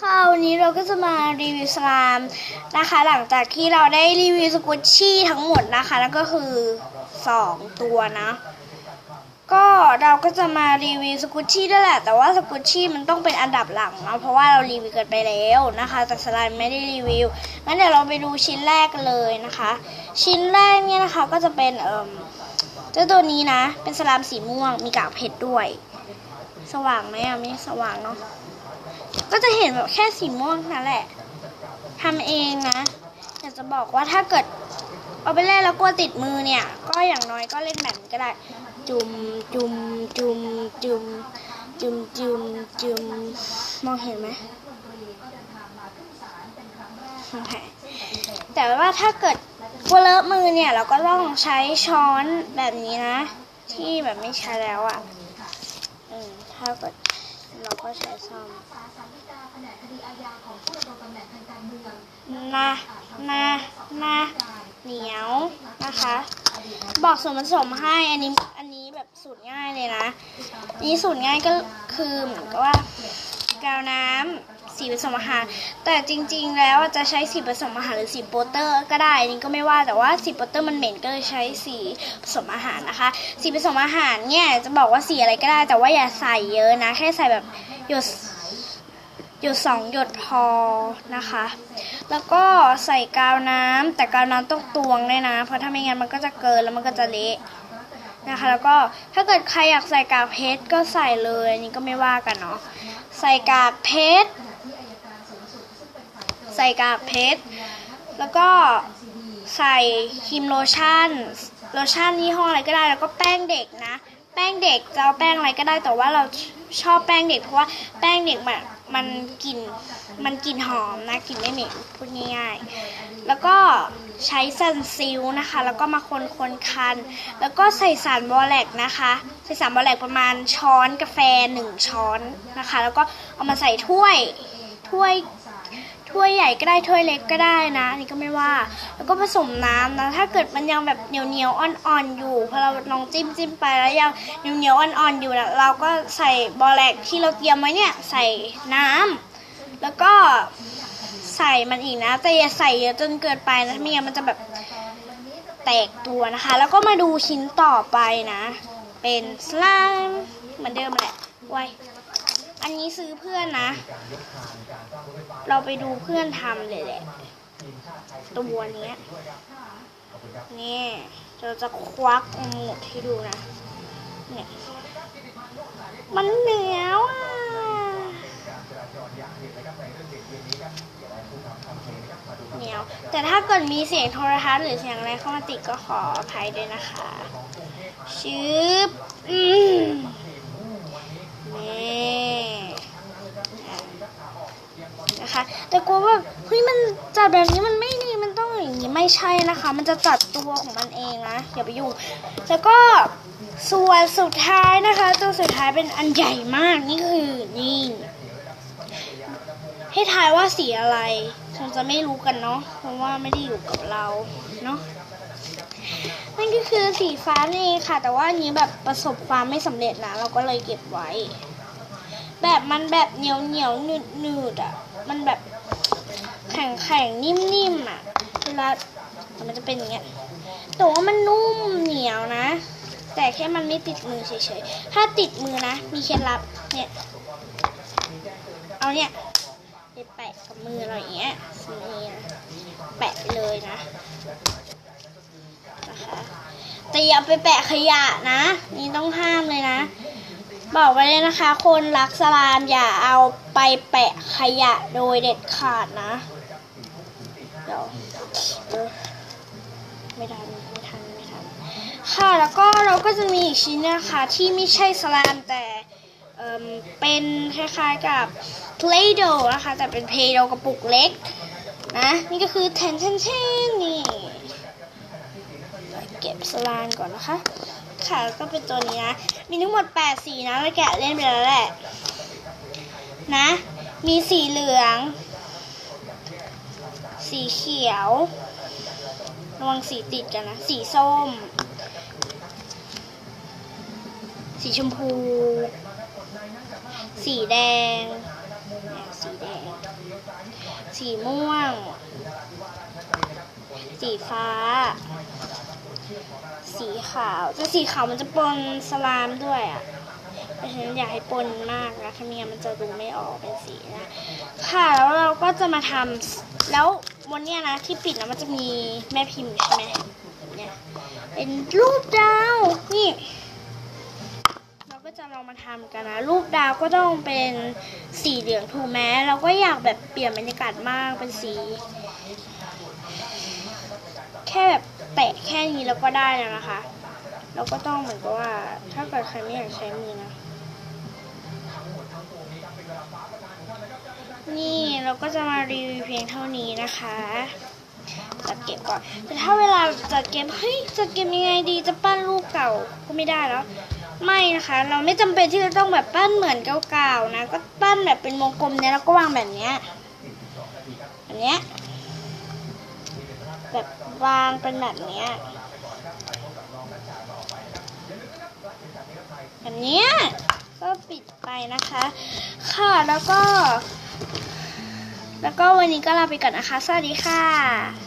ค่ะวันนี้เราก็จะมารีวิวสลามนะคะ หลังจากที่เราได้รีวิวสกุชชี่ทั้งหมดนะคะนั่นก็คือสองตัวนะ ก็เราก็จะมารีวิวสกุชชี่ด้วยแหละ แต่ว่าสกุชชี่มันต้องเป็นอันดับหลังเนาะเพราะว่าเรารีวิวกันไปแล้วนะคะ แต่สลามไม่ได้รีวิวงั้นเดี๋ยวเราไปดูชิ้นแรกกันเลยนะคะ ชิ้นแรกเนี่ยนะคะก็จะเป็นเอ่มเจ้าตัวนี้นะ เป็นสลามสีม่วงมีกากเพชรด้วย สว่างไหมอะไม่สว่างเนาะ ก็จะเห็นแบบแค่สีม่วงนั่นแหละทำเองนะอยากจะบอกว่าถ้าเกิดเอาไปเล่นแล้วกลัวติดมือเนี่ย ก็อย่างน้อยก็เล่นแบบนี้ก็ได้ จุมจุมจุมจุมจุมจุมจุมมองเห็นไหมโอเคแต่ว่าถ้าเกิดกลัวเลอะมือเนี่ย เราก็ต้องใช้ช้อนแบบนี้นะ ที่แบบไม่ใช้แล้วอะ่ะ อืมถ้าเกิด ก็ใช้ซ่อมนะนะนะเหนียวนะคะ บอกส่วนผสมให้อันนี้อันนี้แบบสูตรง่ายเลยนะอันนี้สูตรง่ายก็คือเหมือนกับว่ากาวน้ำ สีผสมอาหาร แต่จริง ๆ แล้วจะใช้สีผสมอาหารหรือสีโปเตอร์ ก็ได้นนี้ก็ไม่ว่าแต่ว่าสีโปเตอร์มันเหม็นก็เลยใช้สีผสมอาหารนะคะ สีผสมอาหารเนี่ยจะบอกว่าสีอะไรก็ได้ แต่ว่าอย่าใส่เยอะนะ แค่ใส่แบบหยดหยดสองหยดพอนะคะ แล้วก็ใส่กาวน้ำแต่กาวน้ำต้องตวงด้วยนะ เพราะถ้าไม่งั้นมันก็จะเกินแล้วมันก็จะเละนะคะแล้วก็ถ้าเกิดใครอยากใส่กากเพชรก็ใส่เลยอันนี้ก็ไม่ว่ากันเนาะใส่กากเพชร ใส่กากเพชร แล้วก็ใส่ครีมโลชั่น โลชั่นยี่ห้ออะไรก็ได้ แล้วก็แป้งเด็กนะ แป้งเด็กจะเอาแป้งอะไรก็ได้ แต่ว่าเราชอบแป้งเด็กเพราะว่าแป้งเด็กมันมันกลิ่นมันกลิ่นหอมนะกลิ่นไม่เหม็นพูดง่ายๆ แล้วก็ใช้ซันซิลนะคะ แล้วก็มาคนคนคัน แล้วก็ใส่สารบอแลกนะคะ ใส่สารบอแลกประมาณช้อนกาแฟหนึ่งช้อนนะคะ แล้วก็เอามาใส่ถ้วยถ้วย ถ้วยใหญ่ก็ได้ถ้วยเล็กก็ได้นะอันนี้ก็ไม่ว่า แล้วก็ผสมน้ำนะถ้าเกิดมันยังแบบเหนียวเหนียวๆอ่อนๆอยู่พอเราลองจิ้มจิ้มไปแล้วยังเหนียวเหนียวๆอ่อนๆอยู่นะเราก็ใส่บอแลกที่เราเตรียมไว้เนี่ยใส่น้ำแล้วก็ใส่มันอีกนะ แต่อย่าใส่เยอะจนเกินไปนะไม่งั้นมันจะแบบแตกตัวนะคะ แล้วก็มาดูชิ้นต่อไปนะ เป็นสไลม์เหมือนเดิมแหละไว้อันนี้ซื้อเพื่อนนะ เราไปดูเพื่อนทำเลยแหละ ตัวเนี้ยนี่เราจะควักออกหมดให้ดูนะเนี่ยมันเหนียวอะเหนียว แต่ถ้าเกิดมีเสียงโทรทัศน์หรือเสียงอะไรเข้ามาติดก็ขออภัยด้วยนะคะชืบอืมนี่นะคะ แต่กลัวว่าเฮ้ยมัน จัดแบบนี้มันไม่ดีมันต้องอย่างนี้ไม่ใช่นะคะ มันจะจัดตัวของมันเองนะอย่าไปยุ่งแล้วก็ส่วนสุดท้ายนะคะ ตัวสุดท้ายเป็นอันใหญ่มากนี่คือนี่ให้ทายว่าสีอะไรคงจะไม่รู้กันเนาะเพราะว่าไม่ได้อยู่กับเราเนาะนั่นก็คือสีฟ้านี่ค่ะ แต่ว่าอันนี้แบบประสบความไม่สำเร็จนะเราก็เลยเก็บไว้ แบบมันแบบเหนียวเหนียวหนืดหนืดอะ มันแบบ แข็งแข็งนิ่มๆอะเวลามันจะเป็นอย่างเงี้ยแต่ว่ามันนุ่มเหนียวนะ แต่แค่มันไม่ติดมือเฉยๆ ถ้าติดมือนะ มีเคล็ดลับเนี่ย เอาเนี่ยไปแปะกับมือเราอย่างเงี้ยนี่นะแปะเลยนะนะคะแต่อย่าไปแปะขยะนะ นี่ต้องห้ามเลยนะ บอกไว้เลยนะคะ คนรักสลามอย่าเอาไปแปะขยะโดยเด็ดขาดนะ เดี๋ยวเออไม่ทันไม่ทันไม่ทันค่ะแล้วก็เราก็จะมีอีกชิ้นนะคะที่ไม่ใช่สลามแต่เอ่มเป็นคล้ายๆกับ Play-Doh นะคะ แต่เป็น Play-Doh กระปุกเล็กนะนี่ก็คือแทนแทนแทนนี่เก็บสลามก่อนนะคะ ค่ะแล้วก็เป็นตัวนี้นะ มีทั้งหมด 8 สีนะแล้วแกะเล่นไปแล้วแหละนะ มีสีเหลือง สีเขียวระวังสีติดกันนะ สีส้ม สีชมพู สีแดง สีแดง สีม่วง สีฟ้า สีขาวแต่สีขาวมันจะปนสลามด้วยอะเพราะฉะนั้นอยากให้ปนมากนะถ้าม่งั้นมันจะดูไม่ออกเป็นสีนะ ค่ะแล้วเราก็จะมาทำแล้ว บนเนี้ยนะที่ปิดนะมันจะมีแม่พิมพ์ใช่ไหมเนี่ยเป็นรูปดาวนี่เราก็จะลองมาทำกันนะ รูปดาวก็ต้องเป็นสีเหลืองถูกไหมเราก็อยากแบบเปลี่ยนบรรยากาศมากเป็นสี แค่แบบแตะแค่นี้แล้วก็ได้แล้วนะคะ เราก็ต้องเหมือนกับว่าถ้าเกิดใครไม่อยากใช้มือนะ เราก็จะมารีวิวเพียงเท่านี้นะคะ จัดเก็บก่อน แต่ถ้าเวลาจัดเก็บเฮ้ยจัดเก็บยังไงดีจะปั้นรูปเก่าก็ไม่ได้แล้วไม่นะคะ เราไม่จำเป็นที่จะต้องแบบปั้นเหมือนเก่าๆนะ ก็ปั้นแบบเป็นวงกลมเนี้ยแล้วก็วางแบบเนี้ยแบบเนี้ยแบบวางเป็นแบบเนี้ยแบบเนี้ยก็ปิดไปนะคะ ค่ะแล้วก็ แล้วก็วันนี้ก็ลาไปก่อนนะคะ สวัสดีค่ะ